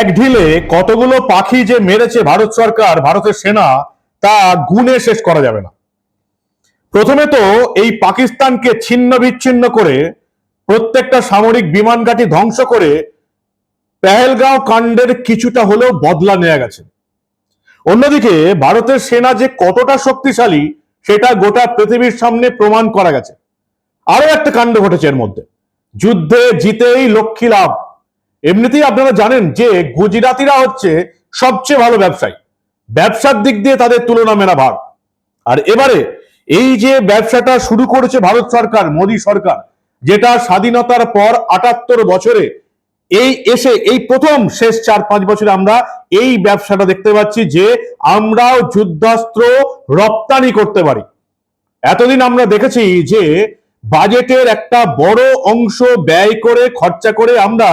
এক ঢিলে কতগুলো পাখি যে মেরেছে ভারত সরকার, ভারতের সেনা, তা গুণে শেষ করা যাবে না। প্রথমে তো এই পাকিস্তানকে ছিন্ন বিচ্ছিন্ন করে প্রত্যেকটা সামরিক বিমান ঘাঁটি ধ্বংস করে পেহেলগাঁও কাণ্ডের কিছুটা হলেও বদলা নেওয়া গেছে। অন্যদিকে ভারতের সেনা যে কতটা শক্তিশালী, সেটা গোটা পৃথিবীর সামনে প্রমাণ করা গেছে। আরও একটা কাণ্ড ঘটেছে এর মধ্যে। যুদ্ধে জিতেই লক্ষ্মী লাভ। এমনিতেই আপনারা জানেন যে গুজরাতিরা হচ্ছে সবচেয়ে ভালো ব্যবসায়ী। ব্যবসার দিক দিয়ে তাদের তুলনা মেলা ভার আর এবারে এই যে ব্যবসাটা শুরু করেছে ভারত সরকার, মোদী সরকার, যেটা স্বাধীনতার পর আটাত্তর বছরে এই এসে, এই প্রথম শেষ চার পাঁচ বছরে আমরা এই ব্যবসাটা দেখতে পাচ্ছি যে আমরাও যুদ্ধাস্ত্র রপ্তানি করতে পারি। এতদিন আমরা দেখেছি যে বাজেটের একটা বড় অংশ ব্যয় করে, খরচা করে আমরা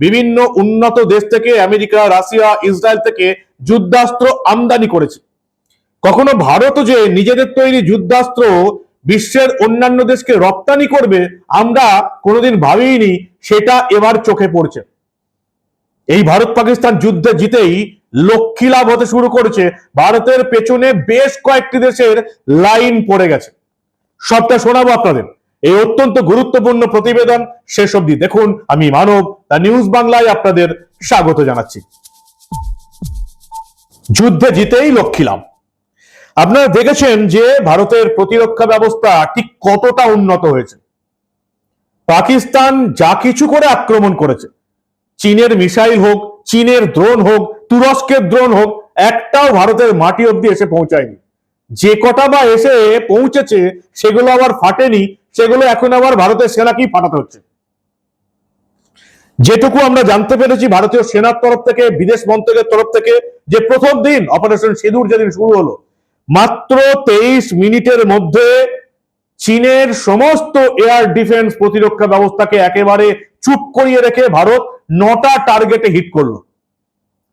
বিভিন্ন উন্নত দেশ থেকে, আমেরিকা, রাশিয়া, ইসরায়েল থেকে যুদ্ধাস্ত্র আমদানি করেছে। কখনো ভারত যে নিজেদের তৈরি যুদ্ধাস্ত্র বিশ্বের অন্যান্য দেশকে রপ্তানি করবে, আমরা কোনোদিন ভাবিনি সেটা এবার চোখে পড়ছে। এই ভারত পাকিস্তান যুদ্ধে জিতেই লক্ষ্মী লাভ হতে শুরু করেছে। ভারতের পেছনে বেশ কয়েকটি দেশের লাইন পড়ে গেছে। সবটা শোনাবো আপনাদের। এই অত্যন্ত গুরুত্বপূর্ণ প্রতিবেদন শেষ অবধি দেখুন। আমি মানব দা নিউজ বাংলায় আপনাদের স্বাগত জানাচ্ছি। যুদ্ধে জিতেই লক্ষ্মী লাভ। আপনারা দেখেছেন যে ভারতের প্রতিরক্ষা ব্যবস্থা ঠিক কতটা উন্নত হয়েছে। পাকিস্তান যা কিছু করে আক্রমণ করেছে। চীনের মিসাইল হোক, চীনের ড্রোন হোক, তুরস্কের ড্রোন হোক, একটাও ভারতের মাটি অব্দি এসে পৌঁছায়নি। যে কটা বা এসে পৌঁছেছে, সেগুলো আবার ফাটেনি, সেগুলো এখন আবার ভারতের সেনাকেই ফাটাতে হচ্ছে। যেটুকু আমরা জানতে পেরেছি, ভারতীয় সেনার তরফ থেকে, বিদেশ মন্ত্রকের তরফ থেকে, যে প্রথম দিন অপারেশন সিঁদুর যেদিন শুরু হলো, মাত্র তেইশ মিনিটের মধ্যে চীনের সমস্ত এয়ার ডিফেন্স প্রতিরক্ষা ব্যবস্থাকে একেবারে চুপ করিয়ে রেখে ভারত নটা টার্গেটে হিট করল।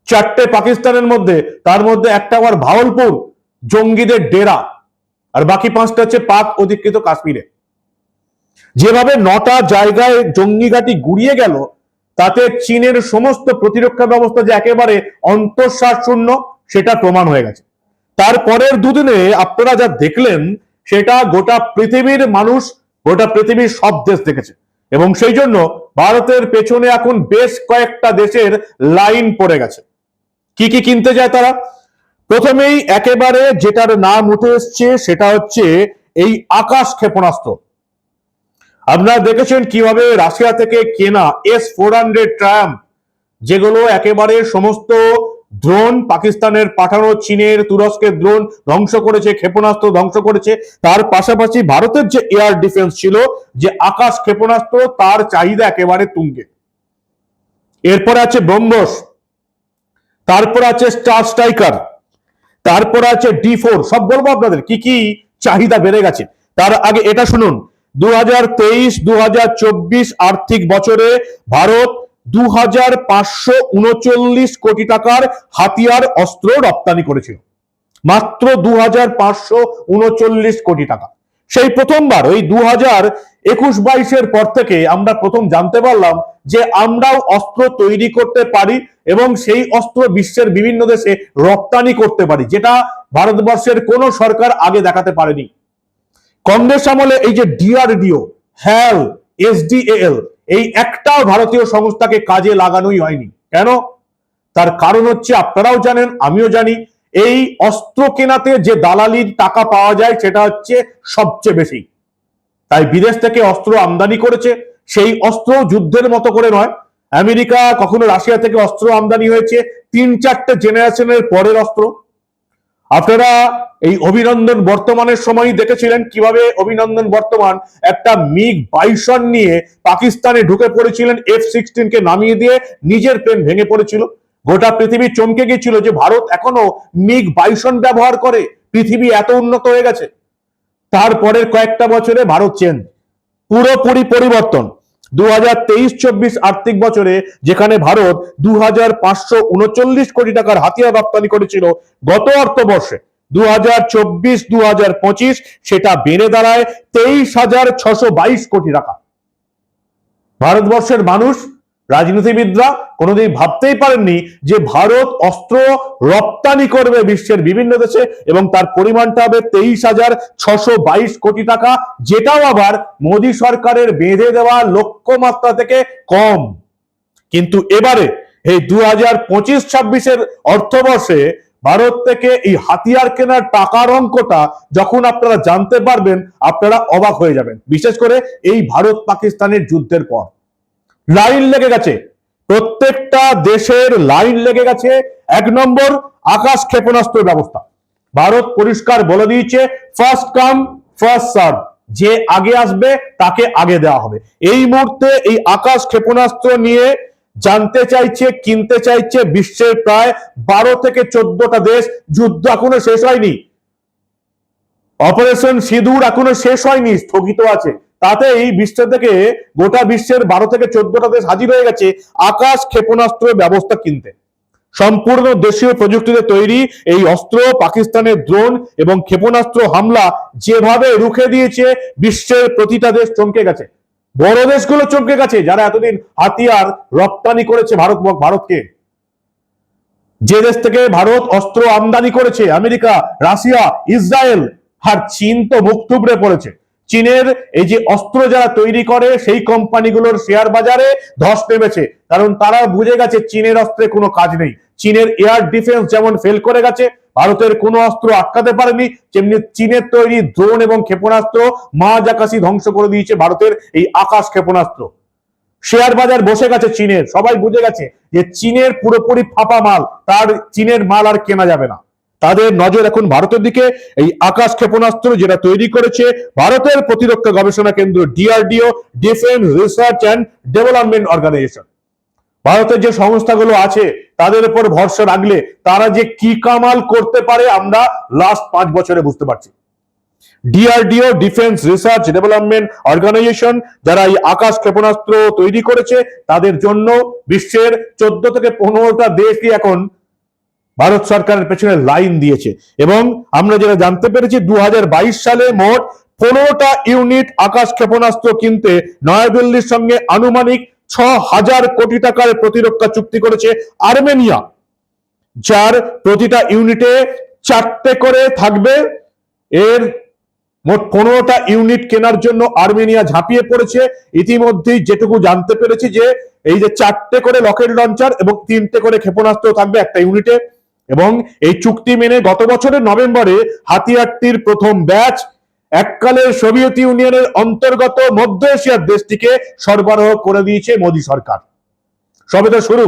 চারটে পাকিস্তানের মধ্যে, তার মধ্যে একটা আবার ভাওলপুর জঙ্গিদের ডেরা। আর বাকি পাঁচটা হচ্ছে পাক অধিকৃত কাশ্মীরে। যেভাবে নটা জায়গায় জঙ্গিঘাটি গুড়িয়ে গেল, তাতে চীনের সমস্ত প্রতিরক্ষা ব্যবস্থা যে একেবারে অন্তঃশ্বাস শূন্য সেটা প্রমাণ হয়ে গেছে। তারপরের দুদিনে আপনারা যা দেখলেন, সেটা গোটা পৃথিবীর মানুষ, গোটা পৃথিবীর সব দেশ দেখেছে। এবং সেই জন্য ভারতের পেছনে এখন বেশ কয়েকটা দেশের লাইন পড়ে গেছে। কি কি কিনতে যায় তারা? প্রথমেই একেবারে যেটার নাম উঠে এসছে সেটা হচ্ছে এই আকাশ ক্ষেপণাস্ত্র। আপনারা দেখেছেন কীভাবে রাশিয়া থেকে কেনা এস ফোর হান্ড্রেড ট্রাম যেগুলো একেবারে সমস্ত ড্রোন পাকিস্তানের পাঠানো চীনের তুরস্কের ড্রোন ধ্বংস করেছে, ক্ষেপণাস্ত্র ধ্বংস করেছে, তার পাশাপাশি ভারতের যে এয়ার ডিফেন্স ছিল, যে আকাশ ক্ষেপণাস্ত্র, তার চাহিদা একেবারে তুঙ্গে। এরপরে আছে ব্রহ্মস, তারপর আছে স্টার স্ট্রাইকার তারপর আছে ডি ফোর সব বলব আপনাদের, কি কি চাহিদা বেড়ে গেছে। তার আগে এটা শুনুন দু হাজার আর্থিক বছরে ভারত দু হাজার পাঁচশো উনচল্লিশ কোটি টাকার হাতিয়ার অস্ত্র রপ্তানি করেছিল। মাত্র দু হাজার পাঁচশো উনচল্লিশ কোটি টাকা। সেই প্রথমবার, ওই দু হাজার একুশ বাইশের পর থেকে আমরা প্রথম জানতে পারলাম যে আমরাও অস্ত্র তৈরি করতে পারি এবং সেই অস্ত্র বিশ্বের বিভিন্ন দেশে রপ্তানি করতে পারি, যেটা ভারতবর্ষের কোন সরকার আগে দেখাতে পারেনি। কংগ্রেস আমলে এই যে ডিআরডিও, হ্যাল এসডিএল এই একটাও ভারতীয় সংস্থাকে কাজে লাগানোই হয়নি। কেন? তার কারণ হচ্ছে আপনারাও জানেন, আমিও জানি, এই অস্ত্র কেনাতে যে দালালির টাকা পাওয়া যায় সেটা হচ্ছে সবচেয়ে বেশি। তাই বিদেশ থেকে অস্ত্র আমদানি করেছে। সেই অস্ত্র যুদ্ধের মতো করে নয়। আমেরিকা, কখনো রাশিয়া থেকে অস্ত্র আমদানি হয়েছে। তিন চারটে জেনারেশনের পরের অস্ত্র। আপনারা এই অভিনন্দন বর্তমানের সময় দেখেছিলেন কীভাবে অভিনন্দন বর্তমান একটা মিগ বাইশন নিয়ে পাকিস্তানে ঢুকে পড়েছিলেন এফ সিক্সটিন কে নামিয়ে দিয়ে নিজের প্লেন ভেঙে পড়েছিল। গোটা পৃথিবী চমকে গিয়েছিল যে ভারত এখনও মিগ বাইশন ব্যবহার করে। পৃথিবী এত উন্নত হয়ে গেছে। তারপরের কয়েকটা বছরে ভারত চেঞ্জ পুরোপুরি পরিবর্তন। দু হাজার তেইশ চব্বিশ আর্থিক বছরে যেখানে ভারত দু হাজার পাঁচশো উনচল্লিশ কোটি টাকার হাতিয়ার রপ্তানি করেছিল গত অর্থবর্ষে। দু হাজার চব্বিশ দু হাজার পঁচিশ সেটা বেড়ে দাঁড়ায় তেইশ হাজার ছশো বাইশ কোটি টাকা। ভারতবর্ষের মানুষ রাজনীতিবিদরা কোনোদিন ভাবতেই পারেননি যে ভারত অস্ত্র রপ্তানি করবে বিশ্বের বিভিন্ন দেশে এবং তার পরিমাণটা হবে তেইশ হাজার ছশো বাইশ কোটি টাকা, যেটাও আবার মোদী সরকারের বেঁধে দেওয়া লক্ষ্যমাত্রা থেকে কম। কিন্তু এবারে এই দু হাজার পঁচিশ ছাব্বিশের অর্থবর্ষে ভারত থেকে এই হাতিয়ার কেনার টাকার অঙ্কটা যখন আপনারা জানতে পারবেন, আপনারা অবাক হয়ে যাবেন। বিশেষ করে এই ভারত পাকিস্তানের যুদ্ধের পর। লাইন লেগে গেছে। প্রত্যেকটা দেশের লাইন লেগে গেছে। এক নম্বর, আকাশ ক্ষেপণাস্ত্র ব্যবস্থা। ভারত পরিষ্কার বলে দিয়েছে ফার্স্ট কাম ফার্স্ট সার্ভ যে আগে আসবে, তাকে আগে দেওয়া হবে। এই মুহূর্তে এই আকাশ ক্ষেপণাস্ত্র নিয়ে জানতে চাইছে, কিনতে চাইছে বিশ্বের প্রায় বারো থেকে চোদ্দটা দেশ। যুদ্ধ এখনও শেষ হয়নি। অপারেশন সিঁদুর এখনও শেষ হয়নি, স্থগিত আছে। তাতেই বিশ্ব থেকে গোটা বিশ্বের বারো থেকে চোদ্দটা দেশ হাজির হয়ে গেছে আকাশ ক্ষেপণাস্ত্র ব্যবস্থা কিনতে। সম্পূর্ণ দেশীয় প্রযুক্তিতে তৈরি এই অস্ত্র, পাকিস্তানের ড্রোন এবং ক্ষেপণাস্ত্র হামলা যেভাবে রুখে দিয়েছে, বিশ্বের প্রতিটা দেশ চমকে গেছে। বড় দেশগুলো চমকে গেছে যারা এতদিন হাতিয়ার রপ্তানি করেছে ভারত, ভারতকে। যে দেশ থেকে ভারত অস্ত্র আমদানি করেছে, আমেরিকা, রাশিয়া, ইসরায়েল, আর চীন তো মুখ থুবড়ে পড়েছে। চীনের এই যে অস্ত্র যারা তৈরি করে, সেই কোম্পানিগুলোর শেয়ার বাজারে ধস নেমেছে। কারণ তারা বুঝে গেছে চীনের অস্ত্রে কোনো কাজ নেই। চীনের এয়ার ডিফেন্স যেমন ফেল করে গেছে, ভারতের কোনো অস্ত্র আটকাতে পারেনি যেমনি চীনের তৈরি ড্রোন এবং ক্ষেপণাস্ত্র মা জাকাশি ধ্বংস করে দিয়েছে ভারতের এই আকাশ ক্ষেপণাস্ত্র। শেয়ার বাজার বসে গেছে চীনের। সবাই বুঝে গেছে যে চীনের পুরোপুরি ফাঁপা মাল, তার চীনের মাল আর কেনা যাবে না। তাদের নজর এখন ভারতের দিকে। এই আকাশ ক্ষেপণাস্ত্র যেটা তৈরি করেছে ভারতের প্রতিরক্ষা গবেষণা কেন্দ্র DRDO, defence research and development organisation. ভারতের যে সংস্থাগুলো আছে, তাদের উপর ভরসা রাখলে তারা যে কি কামাল করতে পারে আমরা লাস্ট পাঁচ বছরে বুঝতে পারছি। DRDO, defence research development organisation যারা এই আকাশ ক্ষেপণাস্ত্র তৈরি করেছে, তাদের জন্য বিশ্বের চোদ্দ থেকে পনেরোটা দেশই এখন ভারত সরকারের পেছনে লাইন দিয়েছে। এবং আমরা যেটা জানতে পেরেছি দু হাজার বাইশ সালে মোট পনেরোটা ইউনিট আকাশ ক্ষেপণাস্ত্র কিনতে নয়াদিল্লির সঙ্গে আনুমানিক ছ হাজার কোটি টাকার প্রতিরক্ষা চুক্তি করেছে আর্মেনিয়া, যার প্রতিটা ইউনিটে চারটে করে থাকবে। এর মোট পনেরোটা ইউনিট কেনার জন্য আর্মেনিয়া ঝাঁপিয়ে পড়েছে। ইতিমধ্যেই যেটুকু জানতে পেরেছি যে, এই যে চারটে করে রকেট লঞ্চার এবং তিনটে করে ক্ষেপণাস্ত্র থাকবে একটা ইউনিটে। এবং এই চুক্তি মেনে গত বছরের নভেম্বরে হাতিয়ারটির প্রথম ব্যাচ এককালের সোভিয়েত ইউনিয়নের অন্তর্গত মধ্য এশিয়ার দেশটিকে সরবরাহ করে দিয়েছে মোদী সরকার। সবে তো শুরু।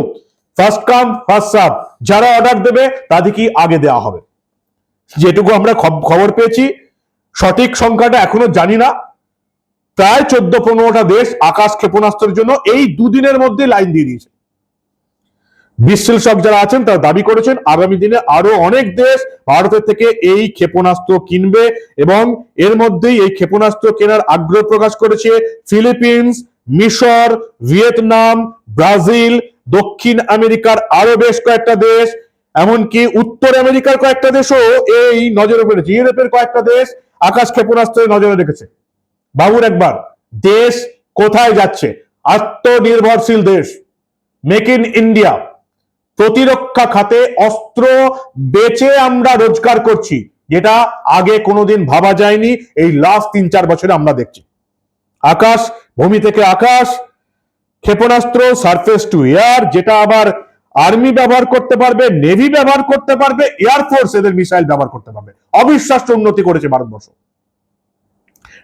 ফার্স্ট কাম ফার্স্ট সার্ভ যারা অর্ডার দেবে তাদেরকেই আগে দেওয়া হবে? যেটুকু আমরা খবর পেয়েছি। সঠিক সংখ্যাটা এখনও জানি না। প্রায় চোদ্দ পনেরোটা দেশ আকাশ ক্ষেপণাস্ত্রের জন্য এই দুদিনের মধ্যে লাইন দিয়ে দিয়েছে। বিশ্লেষক যারা আছেন তারা দাবি করেছেন, আগামী দিনে আরও অনেক দেশ ভারতের থেকে এই ক্ষেপণাস্ত্র কিনবে এবং এর মধ্যেই এই ক্ষেপণাস্ত্র কেনার আগ্রহ প্রকাশ করেছে ফিলিপিন্স, মিশর, ভিয়েতনাম, ব্রাজিল, দক্ষিণ আমেরিকার আরও বেশ কয়েকটা দেশ, এমনকি উত্তর আমেরিকার কয়েকটা দেশও এই নজরে পড়েছে। ইউরোপের কয়েকটা দেশ আকাশ ক্ষেপণাস্ত্রের নজরে রেখেছে। বাবুর একবার, দেশ কোথায় যাচ্ছে? আত্মনির্ভরশীল দেশ, মেক ইন ইন্ডিয়া। প্রতিরক্ষা খাতে অস্ত্র বেচে আমরা রোজগার করছি, যেটা আগে কোনোদিন ভাবা যায়নি, এই লাস্ট তিন চার বছরে আমরা দেখছি। আকাশ, ভূমি থেকে আকাশ, ক্ষেপণাস্ত্র সারফেস টু এয়ার যেটা আবার আর্মি ব্যবহার করতে পারবে নেভি ব্যবহার করতে পারবে এয়ারফোর্স এদের মিসাইল ব্যবহার করতে পারবে। অবিশ্বাস্য উন্নতি করেছে ভারতবর্ষ।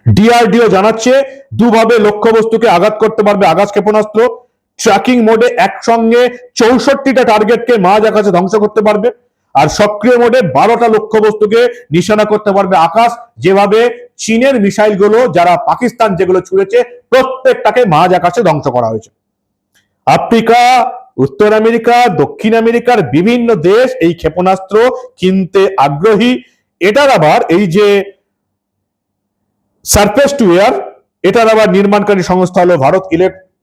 ডিআরডিও জানাচ্ছে, দুভাবে লক্ষ্যবস্তুকে আঘাত করতে পারবে আকাশ ক্ষেপণাস্ত্র ট্র্যাকিং মোডে একসঙ্গে চৌষট্টিটা টার্গেটকে মাঝ আকাশে ধ্বংস করতে পারবে। আর সক্রিয় মোডে বারোটা লক্ষ্যবস্তুকে নিশানা করতে পারবে আকাশ। যেভাবে চীনের মিসাইলগুলো যারা পাকিস্তান যেগুলো ছুঁড়েছে, প্রত্যেকটাকে মাঝ আকাশে ধ্বংস করা হয়েছে। আফ্রিকা, উত্তর আমেরিকা, দক্ষিণ আমেরিকার বিভিন্ন দেশ এই ক্ষেপণাস্ত্র কিনতে আগ্রহী। এটার আবার এই যে সারফেস টু এয়ার এটার আবার নির্মাণকারী সংস্থা হলো ভারত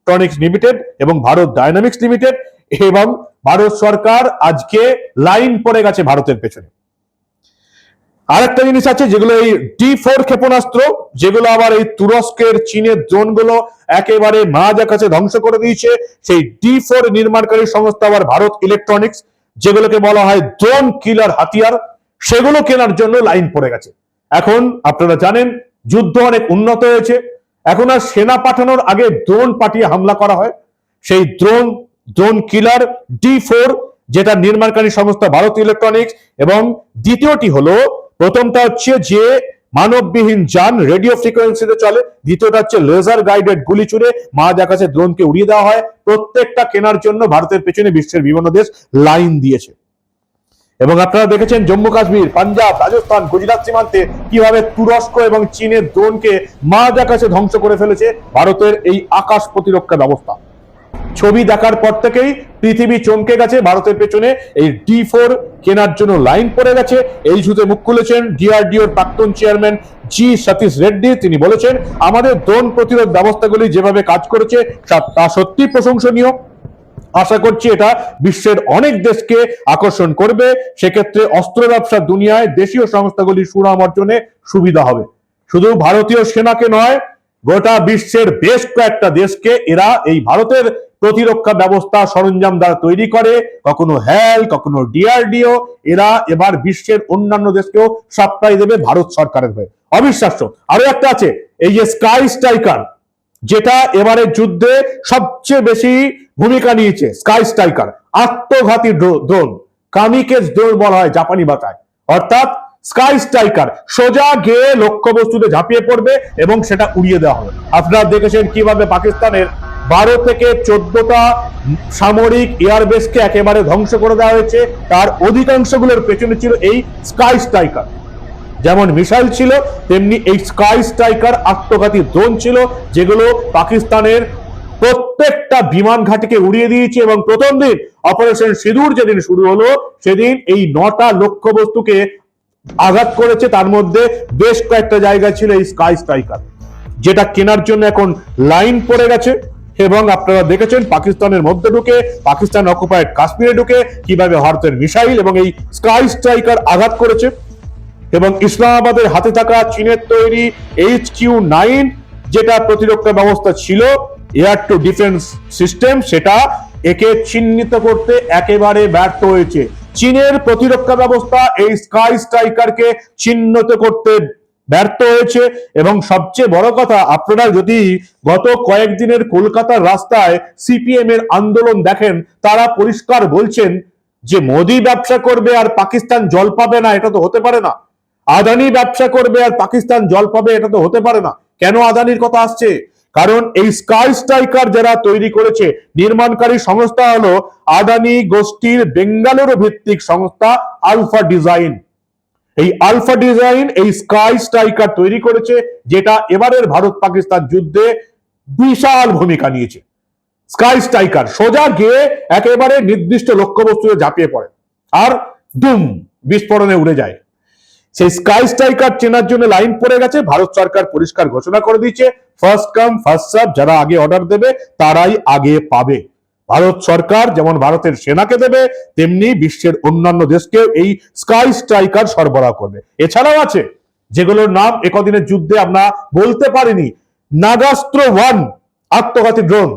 ইলেকট্রনিক্স লিমিটেড এবং ভারত ডায়নামিক্স লিমিটেড এবং ভারত সরকার আজকে লাইন পড়ে গেছে ভারতের পেছনে। আরেকটা জিনিস আছে যেগুলো এই ডি ফোর ক্ষেপণাস্ত্র, যেগুলো আবার এই তুরস্কের চীনের ড্রোনগুলো একেবারে মাঝা কাছে ধ্বংস করে দিয়েছে, সেই ডি ফোর নির্মাণকারী সংস্থা আবার ভারত ইলেকট্রনিক্স যেগুলোকে বলা হয় ড্রোন কিলার হাতিয়ার, সেগুলো কেনার জন্য লাইন পড়ে গেছে। এখন আপনারা জানেন, যুদ্ধ অনেক উন্নত হয়েছে এখন আর সেনা পাঠানোর আগে ড্রোন পাঠিয়ে হামলা করা হয়। সেই drone drone killer D four যেটা নির্মাণকারী সংস্থা ভারত ইলেকট্রনিক্স এবং দ্বিতীয়টি হলো, প্রথমটা হচ্ছে যে মানববিহীন যান রেডিও ফ্রিকোয়েন্সিতে চলে, দ্বিতীয়টা হচ্ছে লেজার গাইডেড গুলি ছুড়ে মাঝ আকাশে ড্রোনকে উড়িয়ে দেওয়া হয়। প্রত্যেকটা কেনার জন্য ভারতের পেছনে বিশ্বের বিভিন্ন দেশ লাইন দিয়েছে। এবং আপনারা দেখেছেন জম্মু কাশ্মীর, পাঞ্জাব, রাজস্থান, গুজরাট সীমান্তে কীভাবে তুরস্ক এবং চীনের ড্রোনকে মাঝ আকাশে ধ্বংস করে ফেলেছে ভারতের এই আকাশ প্রতিরক্ষা ব্যবস্থা। ছবি দেখার পর থেকেই পৃথিবী চমকে গেছে, ভারতের পেছনে এই ডি ফোর কেনার জন্য লাইন পড়ে গেছে। এই ঝুঁতে মুখ খুলেছেন ডিআরডিওর প্রাক্তন চেয়ারম্যান জি সতীশ রেড্ডি। তিনি বলেছেন, আমাদের ড্রোন প্রতিরোধ ব্যবস্থাগুলি যেভাবে কাজ করেছে, তা সত্যি প্রশংসনীয়। আশা করছি এটা বিশ্বের অনেক দেশকে আকর্ষণ করবে। সেক্ষেত্রে অস্ত্র ব্যবসার দুনিয়ায় দেশীয় সংস্থাগুলির সুনাম অর্জনে সুবিধা হবে। শুধু ভারতীয় সেনাকে নয়, গোটা বিশ্বের বেশ কয়েকটা দেশকে এরা এই ভারতের প্রতিরক্ষা ব্যবস্থা সরঞ্জাম দ্বারা তৈরি করে। কখনো হ্যাল, কখনো ডিআরডিও, এরা এবার বিশ্বের অন্যান্য দেশকেও সাপ্লাই দেবে ভারত সরকারের হয়ে। অবিশ্বাস্য। আরও একটা আছে, এই যে স্কাই স্ট্রাইকার। যেটা এবারে যুদ্ধে সবচেয়ে বেশি ভূমিকা নিয়েছে স্কাই স্ট্রাইকার আত্মঘাতী ড্রোন কামিকেজ ড্রোন বলা হয় জাপানি ভাষায় অর্থাৎ স্কাই স্ট্রাইকার সোজা গিয়ে লক্ষ্যবস্তুতে ঝাঁপিয়ে পড়বে এবং সেটা উড়িয়ে দেওয়া হবে। আপনারা দেখেছেন কীভাবে পাকিস্তানের বারো থেকে চোদ্দটা সামরিক এয়ারবেসকে একেবারে ধ্বংস করে দেওয়া হয়েছে। তার অধিকাংশগুলোর পেছনে ছিল এই স্কাই স্ট্রাইকার যেমন মিসাইল ছিল, তেমনি এই স্কাই স্ট্রাইকার আত্মঘাতী ড্রোন ছিল, যেগুলো পাকিস্তানের প্রত্যেকটা বিমান ঘাটিকে উড়িয়ে দিয়েছে এবং প্রথম দিন অপারেশন সিঁদুর যেদিন শুরু হলো, সেদিন এই নটা লক্ষ্যবস্তুকে আঘাত করেছে। তার মধ্যে বেশ কয়েকটা জায়গা ছিল এই স্কাই স্ট্রাইকার, যেটা কেনার জন্য এখন লাইন পড়ে গেছে এবং আপনারা দেখেছেন পাকিস্তানের মধ্যে ঢুকে, পাকিস্তান অকুপায়েড কাশ্মীরে ঢুকে কীভাবে ভারতের মিসাইল এবং এই স্কাই স্ট্রাইকার আঘাত করেছে। এবং ইসলামাবাদের হাতে থাকা চীনের তৈরি এইচ কিউ নাইন যেটা প্রতিরক্ষা ব্যবস্থা ছিল, এয়ার টু ডিফেন্স সিস্টেম, সেটা একে চিহ্নিত করতে একেবারে ব্যর্থ হয়েছে। চীনের প্রতিরক্ষা ব্যবস্থা এই স্কাই স্ট্রাইকারকে চিহ্নিত করতে ব্যর্থ হয়েছে এবং সবচেয়ে বড় কথা, আপনারা যদি গত কয়েকদিনের কলকাতার রাস্তায় সিপিএম এর আন্দোলন দেখেন, তারা পরিষ্কার বলছেন যে মোদি ব্যবসা করবে আর পাকিস্তান জল পাবে না, এটা তো হতে পারে না। আদানি ব্যবসা করবে আর পাকিস্তান জল পাবে, এটা তো হতে পারে না। কেন আদানির কথা আসছে? কারণ এই স্কাই স্ট্রাইকার যারা তৈরি করেছে, নির্মাণকারী সংস্থা হলো আদানি গোষ্ঠীর বেঙ্গালুরু ভিত্তিক সংস্থা আলফা ডিজাইন। এই আলফা ডিজাইন এই স্কাই স্ট্রাইকার তৈরি করেছে, যেটা এবারের ভারত পাকিস্তান যুদ্ধে বিশাল ভূমিকা নিয়েছে। স্কাই স্ট্রাইকার সোজা গিয়ে একেবারে নির্দিষ্ট লক্ষ্যবস্তুতে ঝাঁপিয়ে পড়ে। আর দুম, বিস্ফোরণে উড়ে যায়। সেই স্কাই স্ট্রাইকার চেনার জন্য লাইন পড়ে গেছে। ভারত সরকার পরিষ্কার ঘোষণা করে দিয়েছে ফার্স্ট কাম ফার্স্ট সার্ভ যারা আগে অর্ডার দেবে, তারাই আগে পাবে। ভারত সরকার যেমন ভারতের সেনাকে দেবে, তেমনি বিশ্বের অন্যান্য দেশকে এই স্কাই স্ট্রাইকার সরবরাহ করবে। এছাড়াও আছে, যেগুলোর নাম একদিনের যুদ্ধে আমরা বলতে পারিনি। নাগাস্ত্র ওয়ান, আত্মঘাতী ড্রোন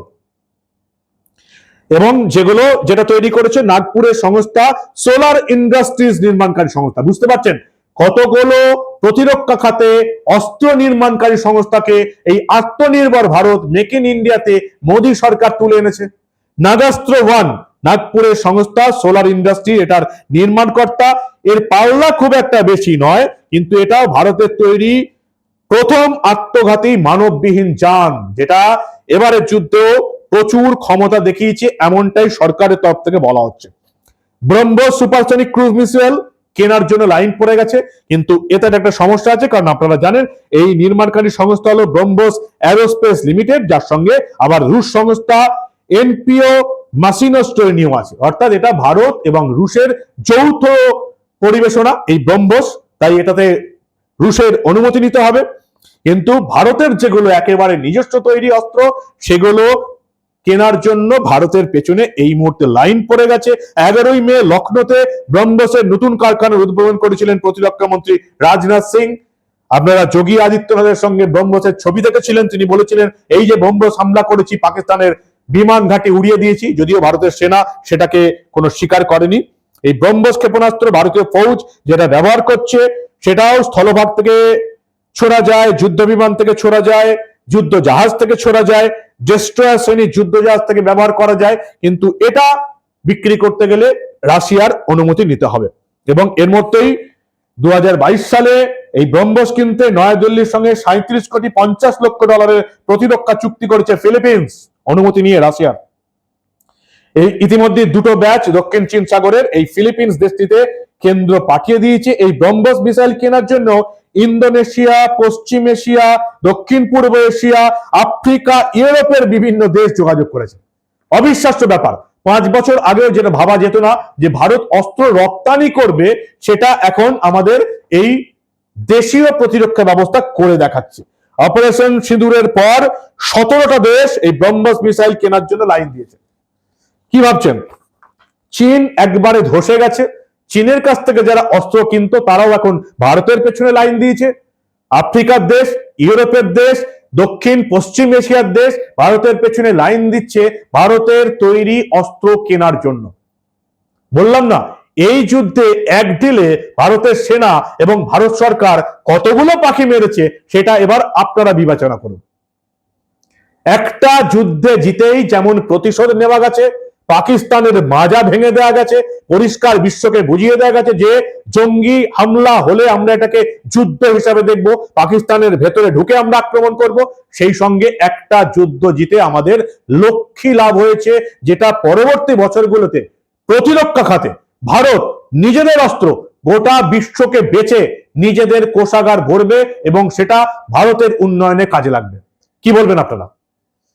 এবং যেগুলো যেটা তৈরি করেছে নাগপুরের সংস্থা সোলার ইন্ডাস্ট্রিজ নির্মাণকারী সংস্থা। বুঝতে পারছেন? কতগুলো প্রতিরক্ষা খাতে অস্ত্র নির্মাণকারী সংস্থাকে এই আত্মনির্ভর ভারত মেক ইন ইন্ডিয়াতে মোদী সরকার তুলে এনেছে? নাগাস্ত্র ওয়ান, নাগপুরের সংস্থা সোলার ইন্ডাস্ট্রি, এটার নির্মাণকর্তা। এর পাল্লা খুব একটা বেশি নয়, কিন্তু এটাও ভারতের তৈরি প্রথম আত্মঘাতী মানববিহীন যান, যেটা এবারের যুদ্ধ প্রচুর ক্ষমতা দেখিয়েছে, এমনটাই সরকারের তরফ থেকে বলা হচ্ছে। ব্রহ্ম সুপারসনিক ক্রুজ মিসাইল কেনার জন্য লাইন পড়ে গেছে, কিন্তু এতে একটা সমস্যা আছে, কারণ আপনারা জানেন এই নির্মাণকারী সংস্থা হলো ব্রহ্মোস অ্যারোস্পেস লিমিটেড, যার সঙ্গে আবার রুশ সংস্থা এনপিও মাসিনোস্টোনিও আছে। অর্থাৎ এটা ভারত এবং রুশের যৌথ পরিবেশনা, এই ব্রহ্মোস, তাই এটাতে রুশের অনুমতি নিতে হবে। কিন্তু ভারতের যেগুলো একেবারে নিজস্ব তৈরি অস্ত্র, সেগুলো কেনার জন্য ভারতের পেছনে এই মুহূর্তে লাইন পড়ে গেছে। এগারোই মে লখনৌতে ব্রহ্মসের নতুন কারখানার উদ্বোধন করেছিলেন প্রতিরক্ষা মন্ত্রী রাজনাথ সিং। আপনারা যোগী আদিত্যনাথের সঙ্গে ব্রহ্মসের ছবি দেখেছিলেন, তিনি বলেছিলেন, এই যে ব্রহ্মস হামলা করেছি, পাকিস্তানের বিমান ঘাঁটি উড়িয়ে দিয়েছি, যদিও ভারতের সেনা সেটাকে কোনো স্বীকার করেনি। এই ব্রহ্মস ক্ষেপণাস্ত্র ভারতীয় ফৌজ যেটা ব্যবহার করছে, সেটাও স্থলভাগ থেকে ছোড়া যায় যুদ্ধ বিমান থেকে ছোড়া যায়। যুদ্ধ জাহাজ থেকে ছোড়া যায় ডেস্ট্রয়ার শ্রেণির যুদ্ধ জাহাজ থেকে ব্যবহার করা যায়, কিন্তু এটা বিক্রি করতে গেলে রাশিয়ার অনুমতি নিতে হবে। এবং এর মধ্যেই দু সালে এই ব্রহ্মস কিনতে নয়াদিল্লির সঙ্গে সাঁত্রিশ কোটি পঞ্চাশ লক্ষ ডলারের প্রতিরক্ষা চুক্তি করেছে ফিলিপিন্স, অনুমতি নিয়ে রাশিয়ার। এই ইতিমধ্যে দুটো ব্যাচ দক্ষিণ চীন সাগরের এই ফিলিপিন্স দেশটিতে কেন্দ্র পাঠিয়ে দিয়েছে। এই ব্রহ্মস মিসাইল কেনার জন্য ইন্দোনেশিয়া, পশ্চিম এশিয়া, দক্ষিণ পূর্ব এশিয়া, আফ্রিকা, ইউরোপের বিভিন্ন দেশ যোগাযোগ করেছে। অবিশ্বাস্য ব্যাপার, পাঁচ বছর আগেও যেটা ভাবা যেত না যে ভারত অস্ত্র রপ্তানি করবে, সেটা এখন আমাদের এই দেশীয় প্রতিরক্ষা ব্যবস্থা করে দেখাচ্ছে। অপারেশন সিঁদুরের পর সতেরোটা দেশ এই ব্রহ্মস মিসাইল কেনার জন্য লাইন দিয়েছে। কি ভাবছেন? চীন একবারে ধসে গেছে চীনের কাছ থেকে যারা অস্ত্র কিনতো, তারাও এখন ভারতের পেছনে লাইন দিয়েছে। আফ্রিকার দেশ, ইউরোপের দেশ, দক্ষিণ, পশ্চিম এশিয়ার দেশ ভারতের পেছনে লাইন দিচ্ছে ভারতের তৈরি অস্ত্র কেনার জন্য। বললাম না, এই যুদ্ধে এক ডিলে ভারতের সেনা এবং ভারত সরকার কতগুলো পাখি মেরেছে সেটা এবার আপনারা বিবেচনা করুন। একটা যুদ্ধে জিতেই যেমন প্রতিশোধ নেওয়া গেছে পাকিস্তানের মাজা ভেঙে দেওয়া গেছে, পরিষ্কার বিশ্বকে বুঝিয়ে দেওয়া গেছে যে জঙ্গি হামলা হলে আমরা এটাকে যুদ্ধ হিসাবে দেখব, পাকিস্তানের ভেতরে ঢুকে আমরা আক্রমণ করব। সেই সঙ্গে একটা যুদ্ধ জিতে আমাদের লক্ষ্মী লাভ হয়েছে, যেটা পরবর্তী বছরগুলোতে প্রতিরক্ষা খাতে ভারত নিজেদের অস্ত্র গোটা বিশ্বকে বেচে নিজেদের কোষাগার ভরবে এবং সেটা ভারতের উন্নয়নে কাজে লাগবে। কি বলবেন আপনারা?